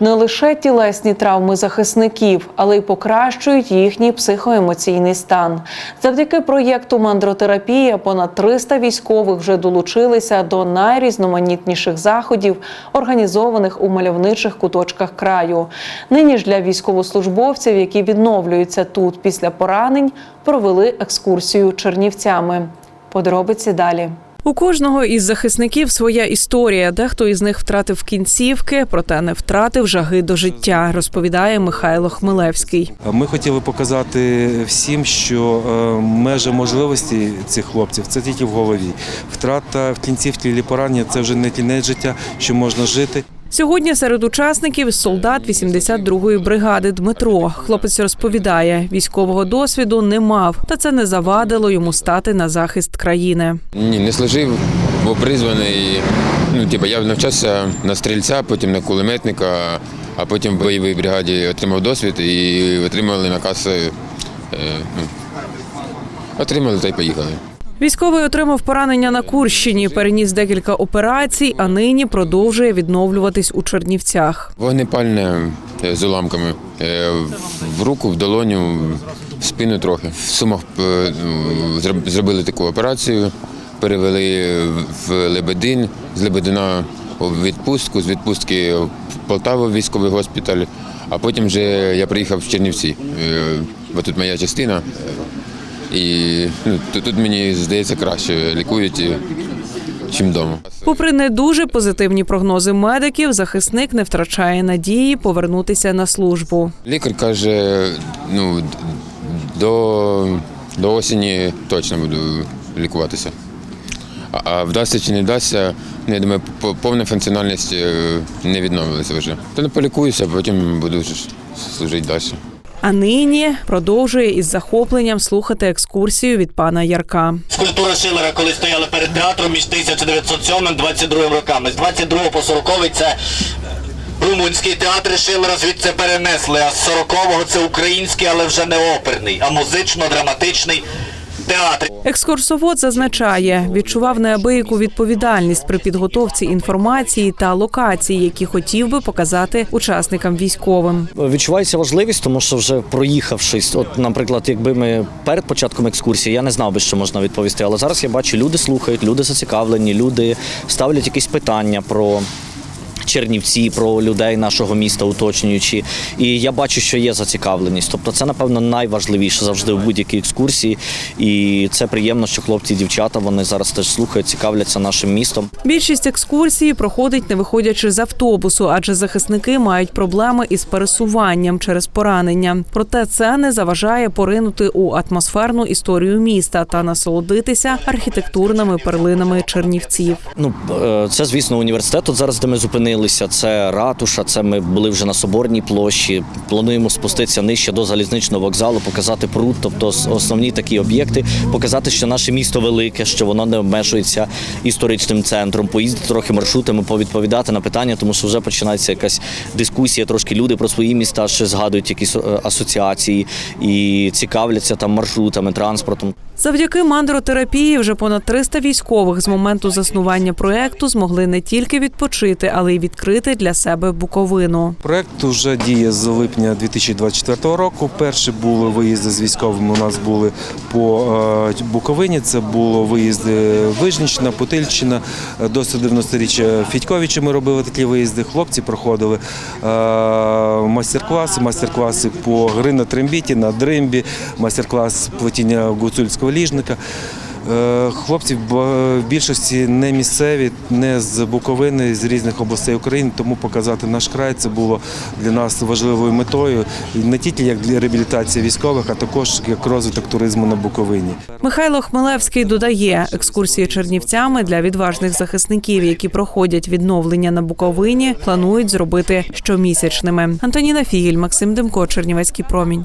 не лише тілесні травми захисників, але й покращують їхній психоемоційний стан. Завдяки проєкту мандротерапія понад 300 військових вже долучилися до найрізноманітніших заходів, організованих у мальовничих куточках краю. Нині ж для військовослужбовців, які відновлюються тут після поранень, провели екскурсію Чернівцями. Подробиці далі. У кожного із захисників своя історія. Дехто із них втратив кінцівки, проте не втратив жаги до життя, розповідає Михайло Хмелевський. Ми хотіли показати всім, що е, межа можливості цих хлопців це тільки в голові. Втрата в кінцівці, лі поранення це вже не кінець життя, що можна жити. Сьогодні серед учасників солдат 82-ї бригади Дмитро. Хлопець розповідає, військового досвіду не мав, та це не завадило йому стати на захист країни. Ні, не служив, був призваний. Ну, типу, я навчався на стрільця, потім на кулеметника, а потім в бойовій бригаді отримав досвід і отримали наказ. Е, ну, отримали та й поїхали. Військовий отримав поранення на Курщині, переніс декілька операцій, а нині продовжує відновлюватись у Чернівцях. Вогнепальне е, з уламками е, в руку, в долоню, в спину трохи. В Сумах е, зроб- зробили таку операцію, перевели в Лебедин, з Лебедина у відпустку, з відпустки в Полтаву в військовий госпіталь, а потім вже я приїхав в Чернівці. Бо тут моя частина. І ну, тут, мені здається краще лікують, ніж вдома. Попри не дуже позитивні прогнози медиків, захисник не втрачає надії повернутися на службу. Лікар каже, ну до, до осені точно буду лікуватися. А, а вдасться чи не вдасться, ну, я думаю, по- повна функціональність е, не відновилася вже. То не полікуюся, а потім буду служити далі. А нині продовжує із захопленням слухати екскурсію від пана Ярка. Скульптура Шилера, коли стояли перед театром між 1907 і 22 роками. З 22 по 40 це е, румунський театр Шилера звідси перенесли, а з 40-го це український, але вже не оперний, а музично-драматичний театр. Екскурсовод зазначає, відчував неабияку відповідальність при підготовці інформації та локації, які хотів би показати учасникам військовим. Відчувається важливість, тому що вже проїхавшись, от, наприклад, якби ми перед початком екскурсії, я не знав би, що можна відповісти. Але зараз я бачу, люди слухають, люди зацікавлені, люди ставлять якісь питання про. Чернівці про людей нашого міста уточнюючи, і я бачу, що є зацікавленість. Тобто, це напевно найважливіше завжди в будь-якій екскурсії. І це приємно, що хлопці і дівчата вони зараз теж слухають, цікавляться нашим містом. Більшість екскурсії проходить не виходячи з автобусу, адже захисники мають проблеми із пересуванням через поранення. Проте це не заважає поринути у атмосферну історію міста та насолодитися архітектурними перлинами чернівців. Ну, е, це, звісно, університет, тут зараз, де ми зупинилися. Це ратуша, це ми були вже на Соборній площі. Плануємо спуститися нижче до залізничного вокзалу, показати пруд, тобто основні такі об'єкти, показати, що наше місто велике, що воно не обмежується історичним центром, поїздити трохи маршрутами, повідповідати на питання, тому що вже починається якась дискусія. Трошки люди про свої міста ще згадують якісь е, асоціації і цікавляться там маршрутами, транспортом. Завдяки мандротерапії вже понад 300 військових з моменту заснування проекту змогли не тільки відпочити, але й відкрити для себе Буковину. Проект вже діє з липня 2024 року. Перші були виїзди з військовими. У нас були по е, Буковині. Це було виїзди Вижнічна, Путильщина, до 190-річчя Фідьковича. Ми робили такі виїзди. Хлопці проходили е, майстер-класи, майстер-класи по гри на трембіті, на дримбі, майстер-клас плетіння гуцульського ліжника. Е, Хлопці в більшості не місцеві, не з Буковини, з різних областей України, тому показати наш край це було для нас важливою метою не тільки як для реабілітації військових, а також як розвиток туризму на Буковині. Михайло Хмелевський додає, екскурсії чернівцями для відважних захисників, які проходять відновлення на Буковині, планують зробити щомісячними. Антоніна Фігіль, Максим Демко, Чернівецький промінь.